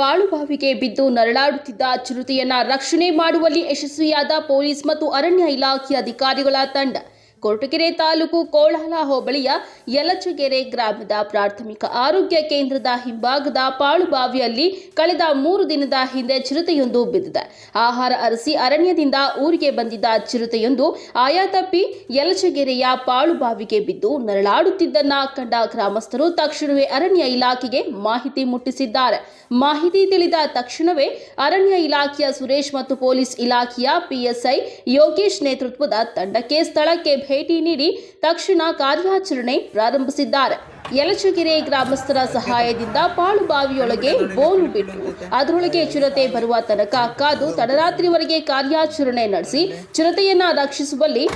ಪಾಳುಬಾವಿಗೆ ಬಿದ್ದು ನರಳಾಡುತ್ತಿದ್ದ ಚಿರತೆಯನ್ನ ರಕ್ಷಣೆ ಮಾಡುವಲ್ಲಿ ಯಶಸ್ವಿಯಾದ ಪೊಲೀಸ್ ಮತ್ತು ಅರಣ್ಯ ಇಲಾಖೆ ಅಧಿಕಾರಿಗಳ ತಂಡ ಕೊರಟಗೆರೆ ತಾಲೂಕು ಕೋಳಹಲ ಹೋಬಳಿಯ ಯಲಚಗೆರೆ ಗ್ರಾಮದ ಪ್ರಾಥಮಿಕ ಆರೋಗ್ಯ ಕೇಂದ್ರದ ಹಿಂಭಾಗದ ಪಾಳುಬಾವಿಯಲ್ಲಿ ಕಳೆದ ಮೂರು ದಿನದ ಹಿಂದೆ ಚಿರತೆಯೊಂದು ಬಿದ್ದಿದೆ. ಆಹಾರ ಅರಸಿ ಅರಣ್ಯದಿಂದ ಊರಿಗೆ ಬಂದಿದ್ದ ಚಿರತೆಯೊಂದು ಆಯಾ ತಪ್ಪಿ ಯಲಚಗೆರೆಯ ಪಾಳುಬಾವಿಗೆ ಬಿದ್ದು ನರಳಾಡುತ್ತಿದ್ದನ್ನ ಕಂಡ ಗ್ರಾಮಸ್ಥರು ತಕ್ಷಣವೇ ಅರಣ್ಯ ಇಲಾಖೆಗೆ ಮಾಹಿತಿ ಮುಟ್ಟಿಸಿದ್ದಾರೆ. ಮಾಹಿತಿ ತಿಳಿದ ತಕ್ಷಣವೇ ಅರಣ್ಯ ಇಲಾಖೆಯ ಸುರೇಶ್ ಮತ್ತು ಪೊಲೀಸ್ ಇಲಾಖೆಯ ಪಿಎಸ್ಐ ಯೋಗೇಶ್ ನೇತೃತ್ವದ ತಂಡಕ್ಕೆ ಸ್ಥಳಕ್ಕೆ ಭೇಟಿ ನೀಡಿ ತಕ್ಷಣ ಕಾರ್ಯಾಚರಣೆ ಪ್ರಾರಂಭಿಸಿದ್ದಾರೆ. ಯಲಚಗೆರೆ ಗ್ರಾಮಸ್ಥರ ಸಹಾಯದಿಂದ ಪಾಳುಬಾವಿಯೊಳಗೆ ಬೋನು ಬಿಟ್ಟು ಅದರೊಳಗೆ ಚಿರತೆ ಬರುವ ತನಕ ಕಾದು ತಡರಾತ್ರಿವರೆಗೆ ಕಾರ್ಯಾಚರಣೆ ನಡೆಸಿ ಚಿರತೆಯನ್ನ ರಕ್ಷಿಸುವಲ್ಲಿ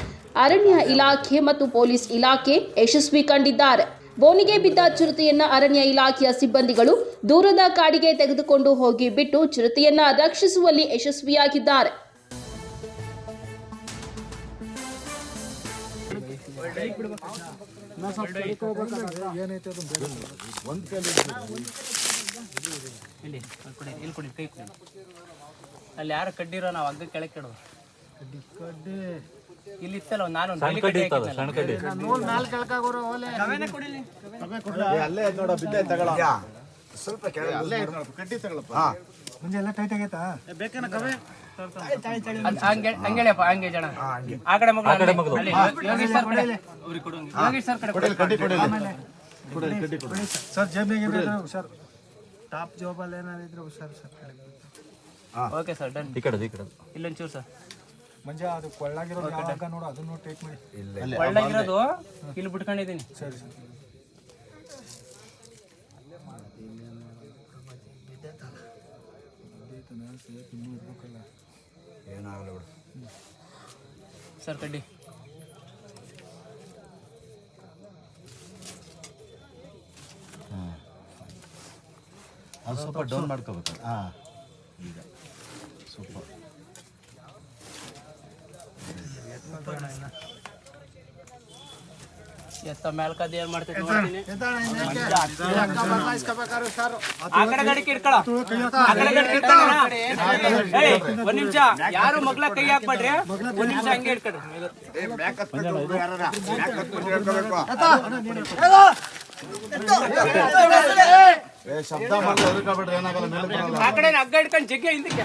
ಅರಣ್ಯ ಇಲಾಖೆ ಮತ್ತು ಪೊಲೀಸ್ ಇಲಾಖೆ ಯಶಸ್ವಿ ಕಂಡಿದ್ದಾರೆ. ಬೋನಿಗೆ ಬಿದ್ದ ಚಿರತೆಯನ್ನ ಅರಣ್ಯ ಇಲಾಖೆಯ ಸಿಬ್ಬಂದಿಗಳು ದೂರದ ಕಾಡಿಗೆ ತೆಗೆದುಕೊಂಡು ಹೋಗಿ ಬಿಟ್ಟು ಚಿರತೆಯನ್ನ ರಕ್ಷಿಸುವಲ್ಲಿ ಯಶಸ್ವಿಯಾಗಿದ್ದಾರೆ. ಇಲ್ಲಿ ಅಲ್ಲಿ ಕೊಡಿ ಇಲ್ಲಿ ಕೊಡಿ ಕೈ ಕೊಡಿ ಅಲ್ಲಿ ಯಾರು ಕಡ್ಡಿರೋ ನಾವು ಹಗ್ಗ ಕೆಳಗೆ ಕೆಡೋ ಇಲ್ಲಿ ಇತ್ತಲ್ಲ ಒಂದು ನಾನು ಕಡ್ಡಿ ಅಲ್ಲೇ ನೋಡ ಬಿದ್ದೆ ತಗೊಳ್ಳ ಸ್ವಲ್ಪ ಅಲ್ಲೇ ಕಡ್ಡಿ ತಗೊಳಪ್ಪ. ಎಲ್ಲ ಟೈಟ್ ಆಗೈತಾ? ಹಂಗೆ ಹಂಗೇಳಿಯಪ್ಪ ಹಂಗೆ ಜನ. ಆ ಕಡೆ ಮಗಳು ಆ ಕಡೆ ಮಗಳು. ಅಲ್ಲಿ. ಯೋಗೇಶ್ ಸರ್ ಕಡೆ. ಯೋಗೇಶ್ ಸರ್ ಕಡೆ ಕೊಡಿ. ಕಡ್ಡಿ ಕೊಡಿ ಕೊಡಿ ಕಡ್ಡಿ ಕೊಡಿ ಸರ್ ಜೇಬಿಗೆ ಏನಾದ್ರು ಹುಷಾರ್ ಟಾಪ್ ಜಾಬಲ್ಲಿ ಏನಾದ್ರು ಇದ್ರೆ ಹುಷಾರು ಸರ್ ಓಕೆ ಸರ್ ಡನ್. ಈ ಕಡೆ ಈ ಕಡೆ ಇಲ್ಲೊಂಚೂರು ಸರ್. ಮಂಜ ಅದು ಕೊಳ್ಳಾಗಿರೋದು ನೋಡು ಅದನ್ನು ಟೇಕ್ ಮಾಡಿ. ಕೊಳ್ಳಾಗಿರೋದು ಇಲ್ಲಿ ಬಿಟ್ಕೊಂಡಿದ್ದೀನಿ. ಸರಿ ಸರಿ. ಏನಾಗಲ್ಲ ಬಿಡು. ಸರ್ ಕಡ್ಡಿ ಅದು ಸ್ವಲ್ಪ ಡೌನ್ ಮಾಡ್ಕೋಬೇಕು. ಹಾಂ. ಈಗ. ಸೂಪರ್. ಎತ್ತ ಮೇಲ್ಕದ ಏನ್ ಮಾಡ್ತೈತೆ ನೋಡ್ತೀನಿ ಆ ಕಡೆ ಗಡಿಕೆ ಇಟ್ಕೊಳ ಆ ಕಡೆ ಗಡಿಕೆ ಇಟ್ಕೊಳ್ಳೋಣ? ಏಯ್, ಒಂದ್ ನಿಮಿಷ. ಯಾರು ಮಗ್ಲ ಕೈ ಹಾಕ್ಬೇಡ್ರಿ? ಒಂದ್ ನಿಮಿಷ ಹಂಗೆ ಇಟ್ಕೊಡ್ರಿ ಆ ಕಡೆ ಹಗ್ಗ ಇಟ್ಕೊಂಡು ಜಗ್ಗೆ ಹಿಂದಕ್ಕೆ.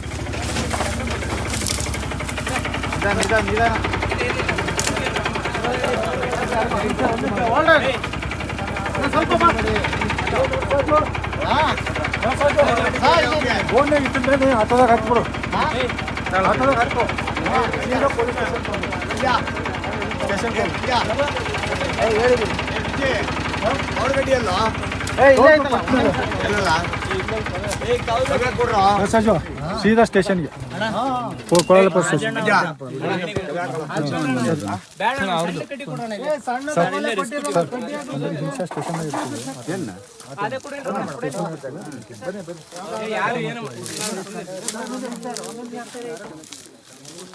ಕಳಿಕ ನಿಧಾನ ನಿಧಾನ ನಿಧಾನ ಫೋನ್ ಇಟ್ಟಿದ್ರೆ ನೀವು ಆಟೋದಾಗ ಹಾಕ್ಬಿಡು ಆಟೋದಾಗ ಹಾಕ್ಕೊ ಸೀದಾ ಪೊಲೀಸ್ ಸ್ಟೇಷನ್ ಸ್ಟೇಷನ್ ಸೀದಾ ಸ್ಟೇಷನ್ಗೆ ಕೊಳಲಪ್ಪ ಸ್ಟೇಷನ್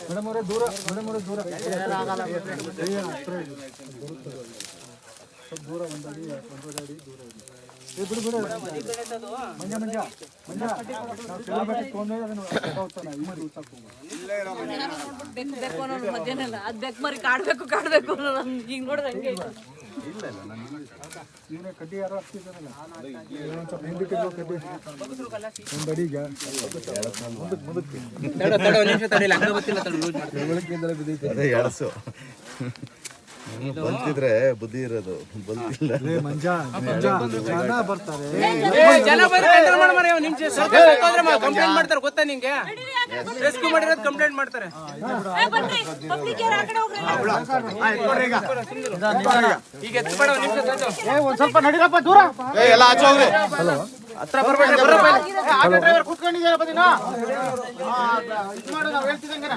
ಮೇಡಮ್ ಅವರೇ ದೂರ ಮೇಡಮ್ ಅವರೇ ದೂರ ದೂರ ಒಂದಾಗಿ ಒಂದೂವರೆ ಅಡಿ ದೂರ ಇದೆ ಏ ಬಿಡು ಬಿಡು. ಮಂಜ ಮಂಜ ಮಂಜ ನಾವು ತೊಗೊಂಡೋಗಿ ಅದನ್ನು ಹೋಗ್ತಾನೆ ಈ ಮಾಡಿ ಉಳ್ಸಕ್ಕೆ ಹೋಗ್ಬೇಡ. ಬೇಕು ಬೇಕು ಅನ್ನೋದು ಮಧ್ಯಾಹ್ನ ಎಲ್ಲ ಅದ್ ಬೇಕು ಮರಿ ಕಾಡ್ಬೇಕು ಕಾಡ್ಬೇಕು ಅನ್ನೋದು ನನ್ಗೆ ಈಗ ನೋಡಿದ್ರೆ ಹಂಗೆ ಐತೆ. ಇವನೇ ಕಡ್ಡಿ ಯಾರೋ ಹತ್ತಿದ್ದಾನಲ್ಲ ಒಂದು ಸ್ವಲ್ಪ ಹಿಂದಕ್ಕೆ ಇಡ್ಬೇಕು ಕಡ್ಡಿ ಒಂದು ಅಡಿಗೆ ಮುಂದಕ್ಕೆ ಮುಂದಕ್ಕೆ. ತಡ ತಡ ಒಂದ್ ನಿಮಿಷ ತಡಿಲ್ಲ ಹಂಗ ಗೊತ್ತಿಲ್ಲ ತಡ ಲೂಸ್ ಬೆಳಗ್ಗೆಯಿಂದಲೇ ಬಿದ್ದೈತೆ. ಅದೇ ಎಳಸು ಬಲ್ತಿದ್ರೆ ಬುದ್ಧಿ ಇರೋದು ಬಲ್ತಿಲ್ಲ ಏ ಮಂಜ ಮಂಜ ಜನ ಬರ್ತಾರೆ ಜನ ಕಂಪ್ಲೇಂಟ್ ಮಾಡ್ತಾರೆ ಗೊತ್ತಾ ನಿಂಗೆ ರೆಸ್ಕ್ಯೂ ಮಾಡಿರೋದು ಕಂಪ್ಲೇಂಟ್ ಮಾಡ್ತಾರೆ ಈಗ ಎತ್ಬೇಡ ಒಂದ್ ಹತ್ರ ಬರ್ಬೇಡ್ರಿ ಬರ್ರಪ್ಪ ಇಲ್ಲಿ. ಆಟೋ ಡ್ರೈವರ್ ಕೂತ್ಕೊಂಡಿದ್ದೀರಪ್ಪ ನೀನು ಆ, ಇದ್ ಮಾಡು ನಾವು ಹೇಳ್ತಿದ್ದಂಗೆ